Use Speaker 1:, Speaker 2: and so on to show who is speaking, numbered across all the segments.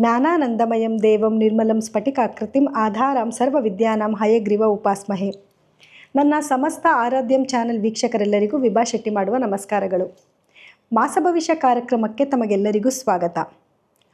Speaker 1: ಜ್ಞಾನಾನಂದಮಯಂ ದೇವಂ ನಿರ್ಮಲಂ ಸ್ಫಟಿಕಾಕೃತಿಂ ಆಧಾರಂ ಸರ್ವವಿದ್ಯಾನಾಂ ಹಯಗ್ರೀವ ಉಪಾಸ್ಮಹೆ. ನನ್ನ ಸಮಸ್ತ ಆರಾಧ್ಯಂ ಚಾನೆಲ್ ವೀಕ್ಷಕರೆಲ್ಲರಿಗೂ ವಿಭಾ ಶೆಟ್ಟಿ ಮಾಡುವ ನಮಸ್ಕಾರಗಳು. ಮಾಸಭವಿಷ್ಯ ಕಾರ್ಯಕ್ರಮಕ್ಕೆ ತಮಗೆಲ್ಲರಿಗೂ ಸ್ವಾಗತ.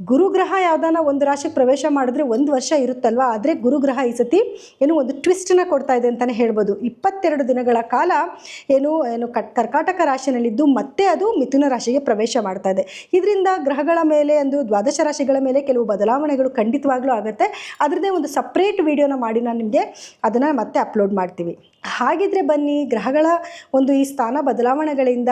Speaker 1: ಗುರುಗ್ರಹ ಯಾವ್ದಾನ ಒಂದು ರಾಶಿಗೆ ಪ್ರವೇಶ ಮಾಡಿದ್ರೆ ಒಂದು ವರ್ಷ ಇರುತ್ತಲ್ವ? ಆದರೆ ಗುರುಗ್ರಹ ಈ ಸತಿ ಏನು ಒಂದು ಟ್ವಿಸ್ಟನ್ನ ಕೊಡ್ತಾ ಇದೆ ಅಂತಲೇ ಹೇಳ್ಬೋದು. ಇಪ್ಪತ್ತೆರಡು ದಿನಗಳ ಕಾಲ ಏನು ಏನು ಕಟ್ ಕರ್ಕಾಟಕ ರಾಶಿಯಲ್ಲಿದ್ದು ಮತ್ತೆ ಅದು ಮಿಥುನ ರಾಶಿಗೆ ಪ್ರವೇಶ ಮಾಡ್ತಾ ಇದೆ. ಇದರಿಂದ ಗ್ರಹಗಳ ಮೇಲೆ ಒಂದು ದ್ವಾದಶ ರಾಶಿಗಳ ಮೇಲೆ ಕೆಲವು ಬದಲಾವಣೆಗಳು ಖಂಡಿತವಾಗ್ಲೂ ಆಗುತ್ತೆ. ಅದರದ್ದೇ ಒಂದು ಸಪ್ರೇಟ್ ವಿಡಿಯೋನ ಮಾಡಿ ನಾನು ನಿಮಗೆ ಅದನ್ನು ಮತ್ತೆ ಅಪ್ಲೋಡ್ ಮಾಡ್ತೀವಿ. ಹಾಗಿದ್ರೆ ಬನ್ನಿ, ಗ್ರಹಗಳ ಒಂದು ಈ ಸ್ಥಾನ ಬದಲಾವಣೆಗಳಿಂದ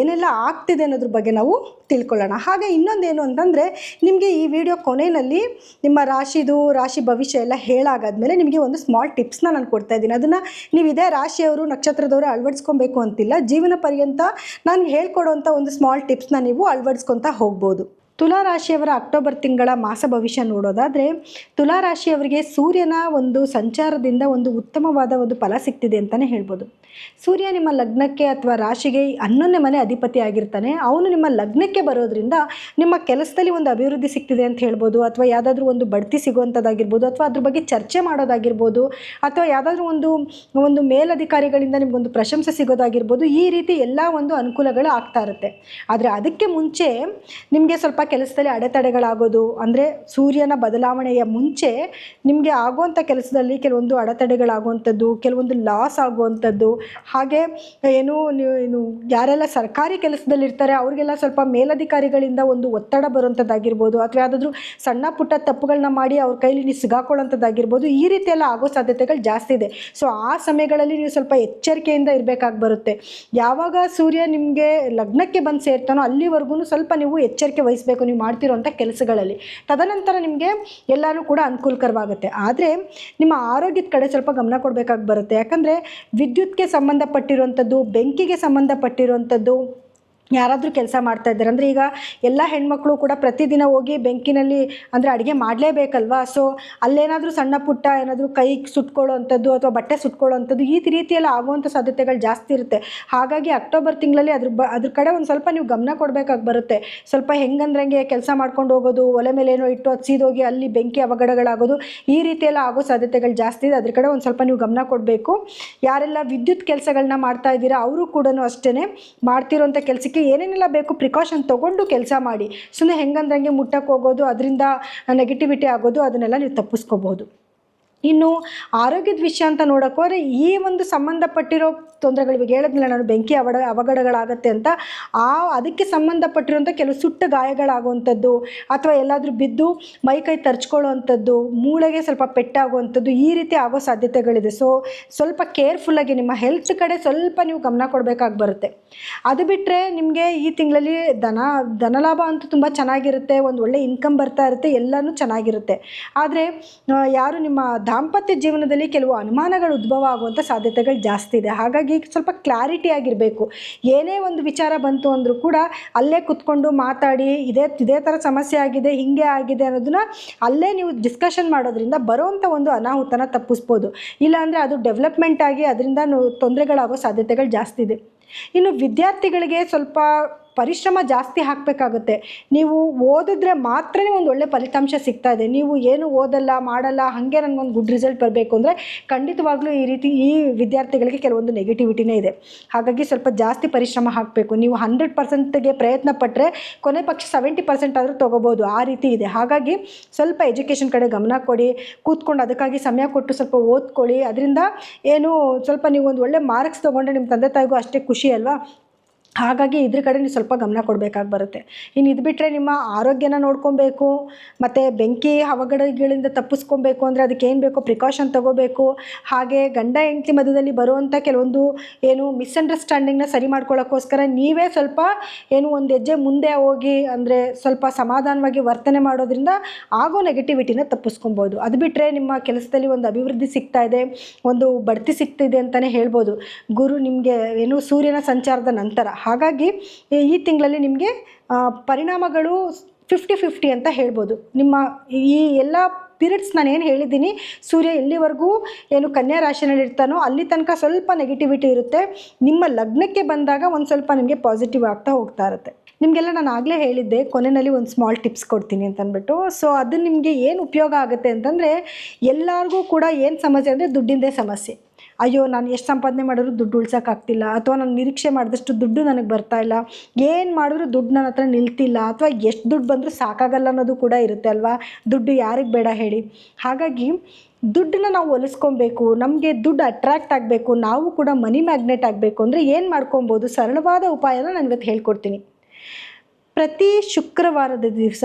Speaker 1: ಏನೆಲ್ಲ ಆಗ್ತಿದೆ ಅನ್ನೋದ್ರ ಬಗ್ಗೆ ನಾವು ತಿಳ್ಕೊಳ್ಳೋಣ. ಹಾಗೆ ಇನ್ನೊಂದೇನು ಅಂತಂದರೆ, ನಿಮಗೆ ಈ ವಿಡಿಯೋ ಕೊನೆಯಲ್ಲಿ ನಿಮ್ಮ ರಾಶಿದು, ರಾಶಿ ಭವಿಷ್ಯ ಎಲ್ಲ ಹೇಳಾಗಾದ್ಮೇಲೆ ನಿಮಗೆ ಒಂದು ಸ್ಮಾಲ್ ಟಿಪ್ಸ್ನ ನಾನು ಕೊಡ್ತಾ ಇದ್ದೀನಿ. ಅದನ್ನು ನೀವು ಇದೇ ರಾಶಿಯವರು, ನಕ್ಷತ್ರದವರು ಅಳವಡಿಸ್ಕೊಬೇಕು ಅಂತಿಲ್ಲ. ಜೀವನ ಪರ್ಯಂತ ನಾನು ಹೇಳ್ಕೊಡೋಂಥ ಒಂದು ಸ್ಮಾಲ್ ಟಿಪ್ಸ್ನ ನೀವು ಅಳವಡಿಸ್ಕೊತಾ ಹೋಗ್ಬೋದು. ತುಲಾ ರಾಶಿಯವರ ಅಕ್ಟೋಬರ್ ತಿಂಗಳ ಮಾಸ ಭವಿಷ್ಯ ನೋಡೋದಾದರೆ ತುಲಾ ರಾಶಿಯವರಿಗೆ ಸೂರ್ಯನ ಒಂದು ಸಂಚಾರದಿಂದ ಒಂದು ಉತ್ತಮವಾದ ಒಂದು ಫಲ ಸಿಗ್ತಿದೆ ಅಂತಲೇ ಹೇಳ್ಬೋದು. ಸೂರ್ಯ ನಿಮ್ಮ ಲಗ್ನಕ್ಕೆ ಅಥವಾ ರಾಶಿಗೆ ಹನ್ನೊಂದನೇ ಮನೆ ಅಧಿಪತಿ ಆಗಿರ್ತಾನೆ. ಅವನು ನಿಮ್ಮ ಲಗ್ನಕ್ಕೆ ಬರೋದ್ರಿಂದ ನಿಮ್ಮ ಕೆಲಸದಲ್ಲಿ ಒಂದು ಅಭಿವೃದ್ಧಿ ಸಿಗ್ತಿದೆ ಅಂತ ಹೇಳ್ಬೋದು. ಅಥವಾ ಯಾವುದಾದ್ರೂ ಒಂದು ಬಡ್ತಿ ಸಿಗುವಂಥದ್ದಾಗಿರ್ಬೋದು, ಅಥವಾ ಅದ್ರ ಬಗ್ಗೆ ಚರ್ಚೆ ಮಾಡೋದಾಗಿರ್ಬೋದು, ಅಥವಾ ಯಾವುದಾದ್ರೂ ಒಂದು ಒಂದು ಮೇಲಧಿಕಾರಿಗಳಿಂದ ನಿಮಗೊಂದು ಪ್ರಶಂಸೆ ಸಿಗೋದಾಗಿರ್ಬೋದು, ಈ ರೀತಿ ಎಲ್ಲ ಒಂದು ಅನುಕೂಲಗಳು ಆಗ್ತಾ ಇರುತ್ತೆ. ಆದರೆ ಅದಕ್ಕೆ ಮುಂಚೆ ನಿಮಗೆ ಸ್ವಲ್ಪ ಕೆಲಸದಲ್ಲಿ ಅಡೆತಡೆಗಳಾಗೋದು, ಅಂದರೆ ಸೂರ್ಯನ ಬದಲಾವಣೆಯ ಮುಂಚೆ ನಿಮಗೆ ಆಗುವಂಥ ಕೆಲಸದಲ್ಲಿ ಕೆಲವೊಂದು ಅಡೆತಡೆಗಳಾಗುವಂಥದ್ದು, ಕೆಲವೊಂದು ಲಾಸ್ ಆಗುವಂಥದ್ದು, ಹಾಗೆ ಏನು ನೀವು ಯಾರೆಲ್ಲ ಸರ್ಕಾರಿ ಕೆಲಸದಲ್ಲಿ ಇರ್ತಾರೆ ಅವ್ರಿಗೆಲ್ಲ ಸ್ವಲ್ಪ ಮೇಲಧಿಕಾರಿಗಳಿಂದ ಒಂದು ಒತ್ತಡ ಬರುವಂಥದ್ದಾಗಿರ್ಬೋದು, ಅಥವಾ ಯಾವುದಾದ್ರೂ ಸಣ್ಣ ಪುಟ್ಟ ತಪ್ಪುಗಳನ್ನ ಮಾಡಿ ಅವ್ರ ಕೈಲಿ ನೀವು ಸಿಗಾಕೊಳ್ಳೋಂಥದ್ದಾಗಿರ್ಬೋದು ಈ ರೀತಿಯೆಲ್ಲ ಆಗೋ ಸಾಧ್ಯತೆಗಳು ಜಾಸ್ತಿ ಇದೆ. ಸೊ ಆ ಸಮಯಗಳಲ್ಲಿ ನೀವು ಸ್ವಲ್ಪ ಎಚ್ಚರಿಕೆಯಿಂದ ಇರಬೇಕಾಗಿ ಬರುತ್ತೆ. ಯಾವಾಗ ಸೂರ್ಯ ನಿಮಗೆ ಲಗ್ನಕ್ಕೆ ಬಂದು ಸೇರ್ತಾನೋ ಅಲ್ಲಿವರೆಗೂ ಸ್ವಲ್ಪ ನೀವು ಎಚ್ಚರಿಕೆ ವಹಿಸಬೇಕು. ನೀವು ಮಾಡ್ತಿರೋಂಥ ಕೆಲಸಗಳಲ್ಲಿ. ತದನಂತರ ನಿಮಗೆ ಎಲ್ಲನೂ ಕೂಡ ಅನುಕೂಲಕರವಾಗುತ್ತೆ. ಆದರೆ ನಿಮ್ಮ ಆರೋಗ್ಯದ ಕಡೆ ಸ್ವಲ್ಪ ಗಮನ ಕೊಡಬೇಕಾಗಿ ಬರುತ್ತೆ. ಯಾಕಂದರೆ ವಿದ್ಯುತ್ಗೆ ಸಂಬಂಧಪಟ್ಟಿರುವಂಥದ್ದು, ಬೆಂಕಿಗೆ ಸಂಬಂಧಪಟ್ಟಿರುವಂಥದ್ದು ಯಾರಾದರೂ ಕೆಲಸ ಮಾಡ್ತಾ ಇದ್ದಾರೆ. ಅಂದರೆ ಈಗ ಎಲ್ಲ ಹೆಣ್ಮಕ್ಳು ಕೂಡ ಪ್ರತಿದಿನ ಹೋಗಿ ಬೆಂಕಿನಲ್ಲಿ ಅಂದರೆ ಅಡುಗೆ ಮಾಡಲೇಬೇಕಲ್ವಾ? ಸೊ ಅಲ್ಲೇನಾದರೂ ಸಣ್ಣ ಪುಟ್ಟ ಏನಾದರೂ ಕೈ ಸುಟ್ಕೊಳ್ಳೋ ಅಂಥದ್ದು ಅಥವಾ ಬಟ್ಟೆ ಸುಟ್ಕೊಳ್ಳೋ ಅಂಥದ್ದು ಈ ರೀತಿಯೆಲ್ಲ ಆಗುವಂಥ ಸಾಧ್ಯತೆಗಳು ಜಾಸ್ತಿ ಇರುತ್ತೆ. ಹಾಗಾಗಿ ಅಕ್ಟೋಬರ್ ತಿಂಗಳಲ್ಲಿ ಅದ್ರ ಬ ಅದ್ರ ಕಡೆ ಒಂದು ಸ್ವಲ್ಪ ನೀವು ಗಮನ ಕೊಡಬೇಕಾಗಿ ಬರುತ್ತೆ. ಸ್ವಲ್ಪ ಹೆಂಗಂದ್ರಂಗೆ ಕೆಲಸ ಮಾಡ್ಕೊಂಡು ಹೋಗೋದು, ಒಲೆ ಮೇಲೆ ಏನೋ ಇಟ್ಟು ಅದು ಸೀದೋಗಿ ಅಲ್ಲಿ ಬೆಂಕಿ ಅವಘಡಗಳಾಗೋದು ಈ ರೀತಿಯೆಲ್ಲ ಆಗೋ ಸಾಧ್ಯತೆಗಳು ಜಾಸ್ತಿ ಇದೆ. ಅದ್ರ ಕಡೆ ಒಂದು ಸ್ವಲ್ಪ ನೀವು ಗಮನ ಕೊಡಬೇಕು. ಯಾರೆಲ್ಲ ವಿದ್ಯುತ್ ಕೆಲಸಗಳನ್ನ ಮಾಡ್ತಾ ಇದ್ದೀರಾ, ಅವರು ಕೂಡ ಅಷ್ಟೇ ಮಾಡ್ತಿರೋಂಥ ಕೆಲಸಕ್ಕೆ ಏನೇನೆಲ್ಲ ಬೇಕು ಪ್ರಿಕಾಷನ್ ತೊಗೊಂಡು ಕೆಲಸ ಮಾಡಿ. ಸುಮ್ಮನೆ ಹೆಂಗಂದ್ರಂಗೆ ಮುಟ್ಟಕ್ಕೆ ಹೋಗೋದು, ಅದರಿಂದ ನೆಗೆಟಿವಿಟಿ ಆಗೋದು, ಅದನ್ನೆಲ್ಲ ನೀವು ತಪ್ಪಿಸ್ಕೋಬಹುದು ಇನ್ನು ಆರೋಗ್ಯದ ವಿಷಯ ಅಂತ ನೋಡೋಕ್ಕೋದ್ರೆ ಈ ಒಂದು ಸಂಬಂಧಪಟ್ಟಿರೋ ತೊಂದರೆಗಳು ಇವಾಗ ಹೇಳಿದ್ನಲ್ಲ, ನಾನು ಬೆಂಕಿ ಅವಡ, ಅವಘಡಗಳಾಗತ್ತೆ ಅಂತ, ಆ ಅದಕ್ಕೆ ಸಂಬಂಧಪಟ್ಟಿರುವಂಥ ಕೆಲವು ಸುಟ್ಟ ಗಾಯಗಳಾಗುವಂಥದ್ದು ಅಥವಾ ಎಲ್ಲಾದರೂ ಬಿದ್ದು ಮೈ ಕೈ ತರ್ಚ್ಕೊಳ್ಳೋವಂಥದ್ದು, ಮೂಳೆಗೆ ಸ್ವಲ್ಪ ಪೆಟ್ಟಾಗುವಂಥದ್ದು ಈ ರೀತಿ ಆಗೋ ಸಾಧ್ಯತೆಗಳಿದೆ. ಸೊ ಸ್ವಲ್ಪ ಕೇರ್ಫುಲ್ಲಾಗಿ ನಿಮ್ಮ ಹೆಲ್ತ್ ಕಡೆ ಸ್ವಲ್ಪ ನೀವು ಗಮನ ಕೊಡಬೇಕಾಗಿ ಬರುತ್ತೆ. ಅದು ಬಿಟ್ಟರೆ ನಿಮಗೆ ಈ ತಿಂಗಳಲ್ಲಿ ದನ ಧನಲಾಭ ಅಂತೂ ತುಂಬ ಚೆನ್ನಾಗಿರುತ್ತೆ, ಒಂದು ಒಳ್ಳೆ ಇನ್ಕಮ್ ಬರ್ತಾ ಇರುತ್ತೆ, ಎಲ್ಲನೂ ಚೆನ್ನಾಗಿರುತ್ತೆ. ಆದರೆ ಯಾರು ನಿಮ್ಮ ದಾಂಪತ್ಯ ಜೀವನದಲ್ಲಿ ಕೆಲವು ಅನುಮಾನಗಳು ಉದ್ಭವ ಆಗುವಂಥ ಸಾಧ್ಯತೆಗಳು ಜಾಸ್ತಿ ಇದೆ. ಹಾಗಾಗಿ ಸ್ವಲ್ಪ ಕ್ಲಾರಿಟಿ ಆಗಿರಬೇಕು. ಏನೇ ಒಂದು ವಿಚಾರ ಬಂತು ಅಂದರೂ ಕೂಡ ಅಲ್ಲೇ ಕುತ್ಕೊಂಡು ಮಾತಾಡಿ, ಇದೇ ಇದೇ ಥರ ಸಮಸ್ಯೆ ಆಗಿದೆ, ಹಿಂಗೆ ಆಗಿದೆ ಅನ್ನೋದನ್ನ ಅಲ್ಲೇ ನೀವು ಡಿಸ್ಕಷನ್ ಮಾಡೋದ್ರಿಂದ ಬರೋವಂಥ ಒಂದು ಅನಾಹುತನ ತಪ್ಪಿಸ್ಬೋದು. ಇಲ್ಲಾಂದರೆ ಅದು ಡೆವಲಪ್ಮೆಂಟ್ ಆಗಿ ಅದರಿಂದ ತೊಂದರೆಗಳಾಗೋ ಸಾಧ್ಯತೆಗಳು ಜಾಸ್ತಿ ಇದೆ. ಇನ್ನು ವಿದ್ಯಾರ್ಥಿಗಳಿಗೆ ಸ್ವಲ್ಪ ಪರಿಶ್ರಮ ಜಾಸ್ತಿ ಹಾಕಬೇಕಾಗುತ್ತೆ. ನೀವು ಓದಿದ್ರೆ ಮಾತ್ರನೇ ಒಂದು ಒಳ್ಳೆ ಫಲಿತಾಂಶ ಸಿಗ್ತಾ ಇದೆ. ನೀವು ಏನು ಓದಲ್ಲ, ಮಾಡಲ್ಲ, ಹಾಗೆ ನನಗೊಂದು ಗುಡ್ ರಿಸಲ್ಟ್ ಬರಬೇಕು ಅಂದರೆ ಖಂಡಿತವಾಗ್ಲೂ ಈ ರೀತಿ ಈ ವಿದ್ಯಾರ್ಥಿಗಳಿಗೆ ಕೆಲವೊಂದು ನೆಗೆಟಿವಿಟಿನೇ ಇದೆ. ಹಾಗಾಗಿ ಸ್ವಲ್ಪ ಜಾಸ್ತಿ ಪರಿಶ್ರಮ ಹಾಕಬೇಕು. ನೀವು ಹಂಡ್ರೆಡ್ ಪರ್ಸೆಂಟ್ಗೆ ಪ್ರಯತ್ನ ಪಟ್ಟರೆ ಕೊನೆ ಪಕ್ಷ ಸೆವೆಂಟಿ ಪರ್ಸೆಂಟ್ ಆದರೂ ತೊಗೋಬೋದು. ಆ ರೀತಿ ಇದೆ. ಹಾಗಾಗಿ ಸ್ವಲ್ಪ ಎಜುಕೇಷನ್ ಕಡೆ ಗಮನ ಕೊಡಿ. ಕೂತ್ಕೊಂಡು ಅದಕ್ಕಾಗಿ ಸಮಯ ಕೊಟ್ಟು ಸ್ವಲ್ಪ ಓದ್ಕೊಳ್ಳಿ. ಅದರಿಂದ ಏನು ಸ್ವಲ್ಪ ನೀವು ಒಂದು ಒಳ್ಳೆ ಮಾರ್ಕ್ಸ್ ತೊಗೊಂಡ್ರೆ ನಿಮ್ಮ ತಂದೆ ತಾಯಿಗೂ ಅಷ್ಟೇ ಖುಷಿ ಅಲ್ವಾ? ಹಾಗಾಗಿ ಇದ್ರ ಕಡೆ ನೀವು ಸ್ವಲ್ಪ ಗಮನ ಕೊಡಬೇಕಾಗಿ ಬರುತ್ತೆ. ಇನ್ನು ಇದು ಬಿಟ್ಟರೆ ನಿಮ್ಮ ಆರೋಗ್ಯನ ನೋಡ್ಕೊಬೇಕು, ಮತ್ತು ಬೆಂಕಿ ಅವಘಡಗಳಿಂದ ತಪ್ಪಿಸ್ಕೊಬೇಕು ಅಂದರೆ ಅದಕ್ಕೆ ಏನು ಬೇಕೋ ಪ್ರಿಕಾಷನ್ ತಗೋಬೇಕು. ಹಾಗೆ ಗಂಡ ಹೆಂಡತಿ ಮಧ್ಯದಲ್ಲಿ ಬರುವಂಥ ಕೆಲವೊಂದು ಏನು ಮಿಸ್ಅಂಡರ್ಸ್ಟ್ಯಾಂಡಿಂಗ್ನ ಸರಿ ಮಾಡ್ಕೊಳ್ಳೋಕ್ಕೋಸ್ಕರ ನೀವೇ ಸ್ವಲ್ಪ ಏನು ಒಂದು ಹೆಜ್ಜೆ ಮುಂದೆ ಹೋಗಿ ಅಂದರೆ ಸ್ವಲ್ಪ ಸಮಾಧಾನವಾಗಿ ವರ್ತನೆ ಮಾಡೋದ್ರಿಂದ ಆಗೋ ನೆಗೆಟಿವಿಟಿನ ತಪ್ಪಿಸ್ಕೊಬೋದು. ಅದು ಬಿಟ್ಟರೆ ನಿಮ್ಮ ಕೆಲಸದಲ್ಲಿ ಒಂದು ಅಭಿವೃದ್ಧಿ ಸಿಗ್ತಾ ಇದೆ, ಒಂದು ಬಡ್ತಿ ಸಿಗ್ತಿದೆ ಅಂತಲೇ ಹೇಳ್ಬೋದು. ಗುರು ನಿಮಗೆ ಏನು ಸೂರ್ಯನ ಸಂಚಾರದ ನಂತರ ಹಾಗಾಗಿ ಈ- ತಿಂಗಳಲ್ಲಿ ನಿಮಗೆ ಪರಿಣಾಮಗಳು ಫಿಫ್ಟಿ ಫಿಫ್ಟಿ ಅಂತ ಹೇಳ್ಬೋದು. ನಿಮ್ಮ ಈ ಎಲ್ಲ ಪೀರಿಯಡ್ಸ್ ನಾನು ಏನು ಹೇಳಿದ್ದೀನಿ, ಸೂರ್ಯ ಎಲ್ಲಿವರೆಗೂ ಏನು ಕನ್ಯಾ ರಾಶಿನಲ್ಲಿ ಇರ್ತಾನೋ ಅಲ್ಲಿ ತನಕ ಸ್ವಲ್ಪ ನೆಗೆಟಿವಿಟಿ ಇರುತ್ತೆ. ನಿಮ್ಮ ಲಗ್ನಕ್ಕೆ ಬಂದಾಗ ಒಂದು ಸ್ವಲ್ಪ ನಿಮಗೆ ಪಾಸಿಟಿವ್ ಆಗ್ತಾ ಹೋಗ್ತಾ ಇರುತ್ತೆ. ನಿಮಗೆಲ್ಲ ನಾನು ಆಗಲೇ ಹೇಳಿದ್ದೆ, ಕೊನೆಯಲ್ಲಿ ಒಂದು ಸ್ಮಾಲ್ ಟಿಪ್ಸ್ ಕೊಡ್ತೀನಿ ಅಂತ ಸೊ ಅದು ನಿಮಗೆ ಏನು ಉಪಯೋಗ ಆಗುತ್ತೆ ಅಂತಂದರೆ, ಎಲ್ಲರಿಗೂ ಕೂಡ ಏನು ಸಮಸ್ಯೆ ಅಂದರೆ ದುಡ್ಡಿಂದೇ ಸಮಸ್ಯೆ. ಅಯ್ಯೋ, ನಾನು ಎಷ್ಟು ಸಂಪಾದನೆ ಮಾಡಿದ್ರು ದುಡ್ಡು ಉಳ್ಸೋಕ್ಕಾಗ್ತಿಲ್ಲ ಅಥವಾ ನಾನು ನಿರೀಕ್ಷೆ ಮಾಡಿದಷ್ಟು ದುಡ್ಡು ನನಗೆ ಬರ್ತಾ ಇಲ್ಲ. ಏನು ಮಾಡಿದ್ರು ದುಡ್ಡು ನನ್ನ ಹತ್ರ ನಿಲ್ತಿಲ್ಲ. ಅಥವಾ ಎಷ್ಟು ದುಡ್ಡು ಬಂದರೂ ಸಾಕಾಗಲ್ಲ ಅನ್ನೋದು ಕೂಡ ಇರುತ್ತೆ ಅಲ್ವಾ? ದುಡ್ಡು ಯಾರಿಗೆ ಬೇಡ ಹೇಳಿ. ಹಾಗಾಗಿ ದುಡ್ಡನ್ನ ನಾವು ಒಲಿಸ್ಕೊಬೇಕು. ನಮಗೆ ದುಡ್ಡು ಅಟ್ರಾಕ್ಟ್ ಆಗಬೇಕು. ನಾವು ಕೂಡ ಮನಿ ಮ್ಯಾಗ್ನೆಟ್ ಆಗಬೇಕು ಅಂದರೆ ಏನು ಮಾಡ್ಕೊಬೋದು? ಸರಳವಾದ ಉಪಾಯನ ನಾನು ಇವತ್ತು ಹೇಳ್ಕೊಡ್ತೀನಿ. ಪ್ರತಿ ಶುಕ್ರವಾರದ ದಿವಸ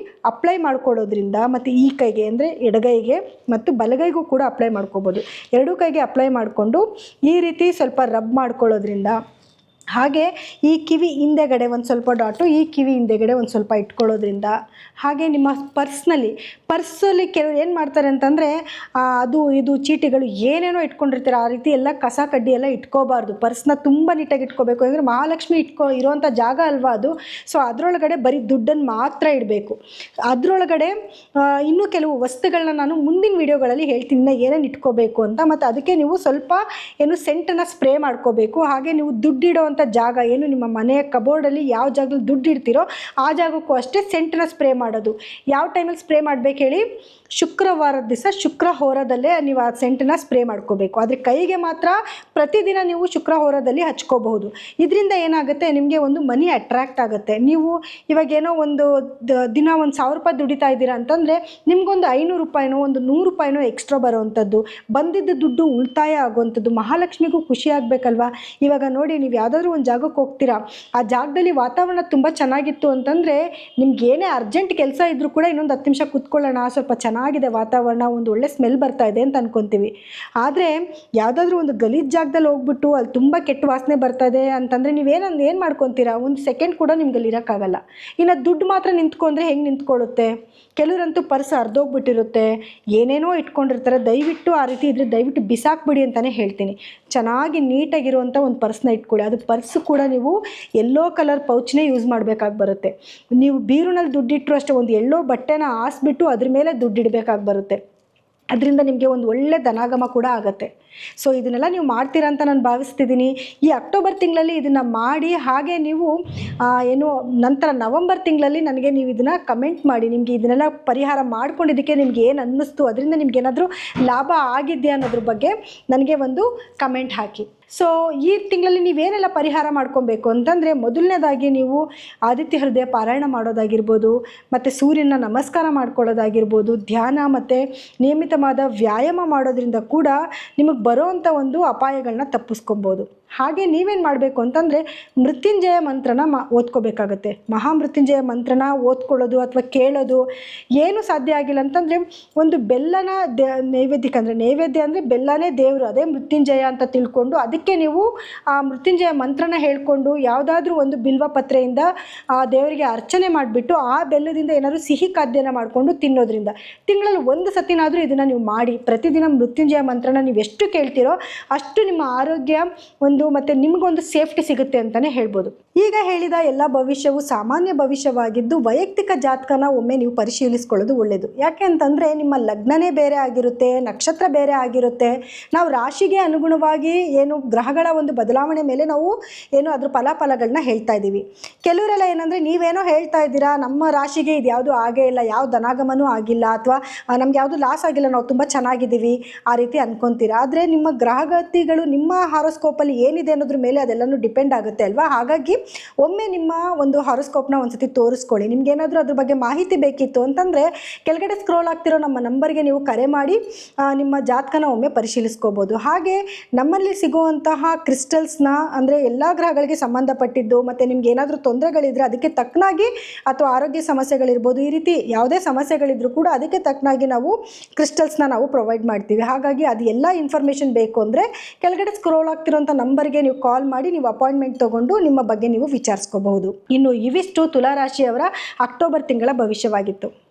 Speaker 1: ಅಪ್ಲೈ ಮಾಡ್ಕೊಳ್ಳೋದ್ರಿಂದ ಮತ್ತು ಈ ಕೈಗೆ ಅಂದರೆ ಎಡಗೈಗೆ ಮತ್ತು ಬಲಗೈಗೂ ಕೂಡ ಅಪ್ಲೈ ಮಾಡ್ಕೋಬೋದು. ಎರಡೂ ಕೈಗೆ ಅಪ್ಲೈ ಮಾಡಿಕೊಂಡು ಈ ರೀತಿ ಸ್ವಲ್ಪ ರಬ್ ಮಾಡ್ಕೊಳ್ಳೋದ್ರಿಂದ ಹಾಗೆ ಈ ಕಿವಿ ಹಿಂದೆಗಡೆ ಒಂದು ಸ್ವಲ್ಪ ಡಾಟು ಈ ಕಿವಿ ಹಿಂದೆಗಡೆ ಒಂದು ಸ್ವಲ್ಪ ಇಟ್ಕೊಳ್ಳೋದ್ರಿಂದ ಹಾಗೆ ನಿಮ್ಮ ಪರ್ಸ್ನಲ್ಲಿ ಪರ್ಸಲ್ಲಿ ಕೆಲವು ಏನು ಮಾಡ್ತಾರೆ ಅಂತಂದರೆ ಅದು, ಇದು ಚೀಟಿಗಳು ಏನೇನೋ ಇಟ್ಕೊಂಡಿರ್ತಾರೆ, ಆ ರೀತಿ ಎಲ್ಲ ಕಸ ಕಡ್ಡಿ ಎಲ್ಲ ಇಟ್ಕೋಬಾರ್ದು. ಪರ್ಸ್ನ ತುಂಬ ನೀಟಾಗಿ ಇಟ್ಕೋಬೇಕು. ಅಂದರೆ ಮಹಾಲಕ್ಷ್ಮಿ ಇಟ್ಕೊ ಇರೋವಂಥ ಜಾಗ ಅಲ್ವಾ ಅದು? ಸೊ ಅದರೊಳಗಡೆ ಬರೀ ದುಡ್ಡನ್ನು ಮಾತ್ರ ಇಡಬೇಕು. ಅದರೊಳಗಡೆ ಇನ್ನೂ ಕೆಲವು ವಸ್ತುಗಳನ್ನ ನಾನು ಮುಂದಿನ ವೀಡಿಯೋಗಳಲ್ಲಿ ಹೇಳ್ತೀನಿ. ಏನೇನು ಇಟ್ಕೋಬೇಕು ಅಂತ. ಮತ್ತು ಅದಕ್ಕೆ ನೀವು ಸ್ವಲ್ಪ ಏನು ಸೆಂಟನ್ನು ಸ್ಪ್ರೇ ಮಾಡ್ಕೋಬೇಕು. ಹಾಗೆ ನೀವು ದುಡ್ಡಿಡೋವಂಥ ಜಾಗ, ಏನು ನಿಮ್ಮ ಮನೆಯ ಕಬೋರ್ಡಲ್ಲಿ ಯಾವ ಜಾಗದಲ್ಲಿ ದುಡ್ಡು ಇಡ್ತೀರೋ, ಆ ಜಾಗಕ್ಕೂ ಅಷ್ಟೇ ಸೆಂಟನ್ನು ಸ್ಪ್ರೇ ಮಾಡೋದು. ಯಾವ ಟೈಮಲ್ಲಿ ಸ್ಪ್ರೇ ಮಾಡ್ಬೇಕು ಹೇಳಿ ಶುಕ್ರವಾರದ ದಿವಸ ಶುಕ್ರ ಹೋರದಲ್ಲೇ ನೀವು ಆ ಸೆಂಟನ್ನು ಸ್ಪ್ರೇ ಮಾಡ್ಕೋಬೇಕು. ಆದರೆ ಕೈಗೆ ಮಾತ್ರ ಪ್ರತಿದಿನ ನೀವು ಶುಕ್ರ ಹೋರದಲ್ಲಿ ಹಚ್ಕೋಬಹುದು. ಇದರಿಂದ ಏನಾಗುತ್ತೆ? ನಿಮಗೆ ಒಂದು ಮನಿ ಅಟ್ರ್ಯಾಕ್ಟ್ ಆಗುತ್ತೆ. ನೀವು ಇವಾಗ ಏನೋ ಒಂದು ದಿನ ಒಂದು ಸಾವಿರ ರೂಪಾಯಿ ದುಡಿತಾ ಇದ್ದೀರಾ ಅಂತಂದರೆ, ನಿಮಗೊಂದು ಐನೂರು ರೂಪಾಯಿನೋ, ಒಂದು ನೂರು ರೂಪಾಯಿನೋ ಎಕ್ಸ್ಟ್ರಾ ಬರೋವಂಥದ್ದು. ಬಂದಿದ್ದ ದುಡ್ಡು ಉಳಿತಾಯ ಆಗುವಂಥದ್ದು. ಮಹಾಲಕ್ಷ್ಮಿಗೂ ಖುಷಿ ಆಗಬೇಕಲ್ವಾ? ಇವಾಗ ನೋಡಿ, ನೀವು ಯಾವುದಾದ್ರೂ ಒಂದು ಜಾಗಕ್ಕೆ ಹೋಗ್ತೀರಾ. ಆ ಜಾಗದಲ್ಲಿ ವಾತಾವರಣ ತುಂಬ ಚೆನ್ನಾಗಿತ್ತು ಅಂತಂದರೆ ನಿಮ್ಗೆ ಏನೇ ಅರ್ಜೆಂಟ್ ಕೆಲಸ ಇದ್ದರೂ ಕೂಡ ಇನ್ನೊಂದು ಹತ್ತು ನಿಮಿಷ ಕೂತ್ಕೊಳ್ಳೋಣ. ಸ್ವಲ್ಪ ಚೆನ್ನಾಗಿದೆ ವಾತಾವರಣ, ಒಂದು ಒಳ್ಳೆ ಸ್ಮೆಲ್ ಬರ್ತಾ ಇದೆ ಅಂತ ಅನ್ಕೊತೀವಿ. ಆದರೆ ಯಾವುದಾದ್ರೂ ಒಂದು ಗಲೀಜು ಜಾಗದಲ್ಲಿ ಹೋಗ್ಬಿಟ್ಟು ಅಲ್ಲಿ ತುಂಬ ಕೆಟ್ಟ ವಾಸನೆ ಬರ್ತಾ ಇದೆ ಅಂತಂದರೆ ನೀವೇನಂದು ಏನು ಮಾಡ್ಕೊತೀರಾ? ಒಂದು ಸೆಕೆಂಡ್ ಕೂಡ ನಿಮ್ಗೆ ಅಲ್ಲಿ ಇರೋಕ್ಕಾಗಲ್ಲ. ಇನ್ನು ದುಡ್ಡು ಮಾತ್ರ ನಿಂತ್ಕೊಂಡ್ರೆ ಹೆಂಗೆ ನಿಂತ್ಕೊಳ್ಳುತ್ತೆ? ಕೆಲವರಂತೂ ಪರ್ಸ್ ಅರ್ಧೋಗ್ಬಿಟ್ಟಿರುತ್ತೆ ಏನೇನೋ ಇಟ್ಕೊಂಡಿರ್ತಾರೆ. ದಯವಿಟ್ಟು ಆ ರೀತಿ ಇದ್ರೆ ದಯವಿಟ್ಟು ಬಿಸಾಕ್ಬಿಡಿ ಅಂತಲೇ ಹೇಳ್ತೀನಿ. ಚೆನ್ನಾಗಿ ನೀಟಾಗಿರುವಂಥ ಒಂದು ಪರ್ಸ್ನ ಇಟ್ಕೊಳ್ಳಿ. ಅದು ಪರ್ಸ್ ಕೂಡ ನೀವು ಎಲ್ಲೋ ಕಲರ್ ಪೌಚ್ನೇ ಯೂಸ್ ಮಾಡಬೇಕಾಗಿ ಬರುತ್ತೆ. ನೀವು ಬೀರುನಲ್ಲಿ ದುಡ್ಡಿಟ್ಟರು ಅಷ್ಟೇ, ಒಂದು ಎಲ್ಲೋ ಬಟ್ಟೆನ ಹಾಸ್ಬಿಟ್ಟು ಅದ್ರ ಮೇಲೆ ದುಡ್ಡಿಡಬೇಕಾಗಿ ಬರುತ್ತೆ. ಅದರಿಂದ ನಿಮಗೆ ಒಂದು ಒಳ್ಳೆ ಧನಾಗಮ ಕೂಡ ಆಗುತ್ತೆ. ಸೊ ಇದನ್ನೆಲ್ಲ ನೀವು ಮಾಡ್ತೀರಾ ಅಂತ ನಾನು ಭಾವಿಸ್ತಿದ್ದೀನಿ ಈ ಅಕ್ಟೋಬರ್ ತಿಂಗಳಲ್ಲಿ ಇದನ್ನು ಮಾಡಿ, ಹಾಗೆ ನೀವು ಏನು, ನಂತರ ನವಂಬರ್ ತಿಂಗಳಲ್ಲಿ ನನಗೆ ನೀವು ಇದನ್ನು ಕಮೆಂಟ್ ಮಾಡಿ. ನಿಮಗೆ ಇದನ್ನೆಲ್ಲ ಪರಿಹಾರ ಮಾಡ್ಕೊಂಡಿದ್ದಕ್ಕೆ ನಿಮ್ಗೆ ಏನು ಅನ್ನಿಸ್ತು, ಅದರಿಂದ ನಿಮ್ಗೆ ಏನಾದರೂ ಲಾಭ ಆಗಿದೆಯಾ ಅನ್ನೋದ್ರ ಬಗ್ಗೆ ನನಗೆ ಒಂದು ಕಮೆಂಟ್ ಹಾಕಿ. ಸೊ ಈ ತಿಂಗಳಲ್ಲಿ ನೀವೇನೆಲ್ಲ ಪರಿಹಾರ ಮಾಡ್ಕೊಬೇಕು ಅಂತಂದರೆ ಮೊದಲನೇದಾಗಿ ನೀವು ಆದಿತ್ಯ ಹೃದಯ ಪಾರಾಯಣ ಮಾಡೋದಾಗಿರ್ಬೋದು, ಮತ್ತು ಸೂರ್ಯನ ನಮಸ್ಕಾರ ಮಾಡ್ಕೊಳ್ಳೋದಾಗಿರ್ಬೋದು, ಧ್ಯಾನ ಮತ್ತು ನಿಯಮಿತವಾದ ವ್ಯಾಯಾಮ ಮಾಡೋದ್ರಿಂದ ಕೂಡ ನಿಮಗೆ ಬರೋವಂಥ ಒಂದು ಅಪಾಯಗಳನ್ನ ತಪ್ಪಿಸ್ಕೊಬೋದು. ಹಾಗೆ ನೀವೇನು ಮಾಡಬೇಕು ಅಂತಂದರೆ ಮೃತ್ಯುಂಜಯ ಮಂತ್ರನ ಮ ಓದ್ಕೋಬೇಕಾಗತ್ತೆ. ಮಹಾಮೃತ್ಯುಂಜಯ ಮಂತ್ರನ ಓದ್ಕೊಳ್ಳೋದು ಅಥವಾ ಕೇಳೋದು ಏನು ಸಾಧ್ಯ ಆಗಿಲ್ಲ ಅಂತಂದರೆ ಒಂದು ಬೆಲ್ಲನ ನೈವೇದ್ಯಕ್ಕೆ ಅಂದರೆ ನೈವೇದ್ಯ ಅಂದರೆ ಬೆಲ್ಲನೇ ದೇವರು, ಅದೇ ಮೃತ್ಯುಂಜಯ ಅಂತ ತಿಳ್ಕೊಂಡು ಅದಕ್ಕೆ ನೀವು ಆ ಮೃತ್ಯುಂಜಯ ಮಂತ್ರನ ಹೇಳ್ಕೊಂಡು ಯಾವುದಾದ್ರೂ ಒಂದು ಬಿಲ್ವ ಪತ್ರೆಯಿಂದ ಆ ದೇವರಿಗೆ ಅರ್ಚನೆ ಮಾಡಿಬಿಟ್ಟು ಆ ಬೆಲ್ಲದಿಂದ ಏನಾದರೂ ಸಿಹಿ ಖಾದ್ಯನ ಮಾಡಿಕೊಂಡು ತಿನ್ನೋದ್ರಿಂದ ತಿಂಗಳಲ್ಲಿ ಒಂದು ಸತಿನಾದರೂ ಇದನ್ನು ನೀವು ಮಾಡಿ ಪ್ರತಿದಿನ ಮೃತ್ಯುಂಜಯ ಮಂತ್ರನ ನೀವು ಎಷ್ಟು ಕೇಳ್ತೀರೋ ಅಷ್ಟು ನಿಮ್ಮ ಆರೋಗ್ಯ ಒಂದು ಮತ್ತು ನಿಮಗೊಂದು ಸೇಫ್ಟಿ ಸಿಗುತ್ತೆ ಅಂತಲೇ ಹೇಳ್ಬೋದು. ಈಗ ಹೇಳಿದ ಎಲ್ಲ ಭವಿಷ್ಯವು ಸಾಮಾನ್ಯ ಭವಿಷ್ಯವಾಗಿದ್ದು ವೈಯಕ್ತಿಕ ಜಾತಕನ ಒಮ್ಮೆ ನೀವು ಪರಿಶೀಲಿಸ್ಕೊಳ್ಳೋದು ಒಳ್ಳೆಯದು ಯಾಕೆ ಅಂತಂದರೆ ನಿಮ್ಮ ಲಗ್ನನೇ ಬೇರೆ ಆಗಿರುತ್ತೆ, ನಕ್ಷತ್ರ ಬೇರೆ ಆಗಿರುತ್ತೆ. ನಾವು ರಾಶಿಗೆ ಅನುಗುಣವಾಗಿ ಏನು ಗ್ರಹಗಳ ಒಂದು ಬದಲಾವಣೆ ಮೇಲೆ ನಾವು ಏನು ಅದ್ರ ಫಲಾಫಲಗಳನ್ನ ಹೇಳ್ತಾ ಇದ್ದೀವಿ. ಕೆಲವರೆಲ್ಲ ಏನಂದರೆ ನೀವೇನೋ ಹೇಳ್ತಾ ಇದ್ದೀರಾ, ನಮ್ಮ ರಾಶಿಗೆ ಇದು ಯಾವುದು ಆಗೇ ಇಲ್ಲ, ಯಾವ ಧನಾಗಮನೂ ಆಗಿಲ್ಲ ಅಥವಾ ನಮ್ಗೆ ಯಾವುದು ಲಾಸ್ ಆಗಿಲ್ಲ, ನಾವು ತುಂಬ ಚೆನ್ನಾಗಿದ್ದೀವಿ ಆ ರೀತಿ ಅನ್ಕೊತೀರಾ? ಆದರೆ ನಿಮ್ಮ ಗ್ರಹಗತಿಗಳು ನಿಮ್ಮ ಹಾರೋಸ್ಕೋಪಲ್ಲಿ ಏನಿದೆ ಅನ್ನೋದ್ರ ಮೇಲೆ ಅದೆಲ್ಲನೂ ಡಿಪೆಂಡ್ ಆಗುತ್ತೆ ಅಲ್ವಾ? ಹಾಗಾಗಿ ಒಮ್ಮೆ ನಿಮ್ಮ ಒಂದು ಹಾರೋಸ್ಕೋಪ್ನ ಒಂದ್ಸತಿ ತೋರಿಸ್ಕೊಳ್ಳಿ. ನಿಮ್ಗೆ ಏನಾದರೂ ಅದ್ರ ಬಗ್ಗೆ ಮಾಹಿತಿ ಬೇಕಿತ್ತು ಅಂತಂದರೆ ಕೆಳಗಡೆ ಸ್ಕ್ರೋಲ್ ಆಗ್ತಿರೋ ನಮ್ಮ ನಂಬರ್ಗೆ ನೀವು ಕರೆ ಮಾಡಿ ನಿಮ್ಮ ಜಾತಕನ ಒಮ್ಮೆ ಪರಿಶೀಲಿಸ್ಕೋಬೋದು. ಹಾಗೆ ನಮ್ಮಲ್ಲಿ ಸಿಗುವಂತಹ ಕ್ರಿಸ್ಟಲ್ಸ್ನ ಅಂದರೆ ಎಲ್ಲ ಗ್ರಹಗಳಿಗೆ ಸಂಬಂಧಪಟ್ಟಿದ್ದು, ಮತ್ತು ನಿಮ್ಗೆ ಏನಾದರೂ ತೊಂದರೆಗಳಿದ್ರೆ ಅದಕ್ಕೆ ತಕ್ಕನಾಗಿ ಅಥವಾ ಆರೋಗ್ಯ ಸಮಸ್ಯೆಗಳಿರ್ಬೋದು, ಈ ರೀತಿ ಯಾವುದೇ ಸಮಸ್ಯೆಗಳಿದ್ರೂ ಕೂಡ ಅದಕ್ಕೆ ತಕ್ಕನಾಗಿ ನಾವು ಕ್ರಿಸ್ಟಲ್ಸ್ನ ನಾವು ಪ್ರೊವೈಡ್ ಮಾಡ್ತೀವಿ. ಹಾಗಾಗಿ ಅದು ಎಲ್ಲ ಇನ್ಫಾರ್ಮೇಷನ್ ಬೇಕು ಅಂದರೆ ಕೆಳಗಡೆ ಸ್ಕ್ರೋಲ್ ಆಗ್ತಿರೋಂಥ ನಂಬರ್ಗೆ ನೀವು ಕಾಲ್ ಮಾಡಿ, ನೀವು ಅಪಾಯಿಂಟ್ಮೆಂಟ್ ತೊಗೊಂಡು ನಿಮ್ಮ ಬಗ್ಗೆ ನೀವು ವಿಚಾರಿಸ್ಕೋಬಹುದು. ಇನ್ನು ಇವಿಷ್ಟು ತುಲಾರಾಶಿಯವರ ಅಕ್ಟೋಬರ್ ತಿಂಗಳ ಭವಿಷ್ಯವಾಗಿತ್ತು.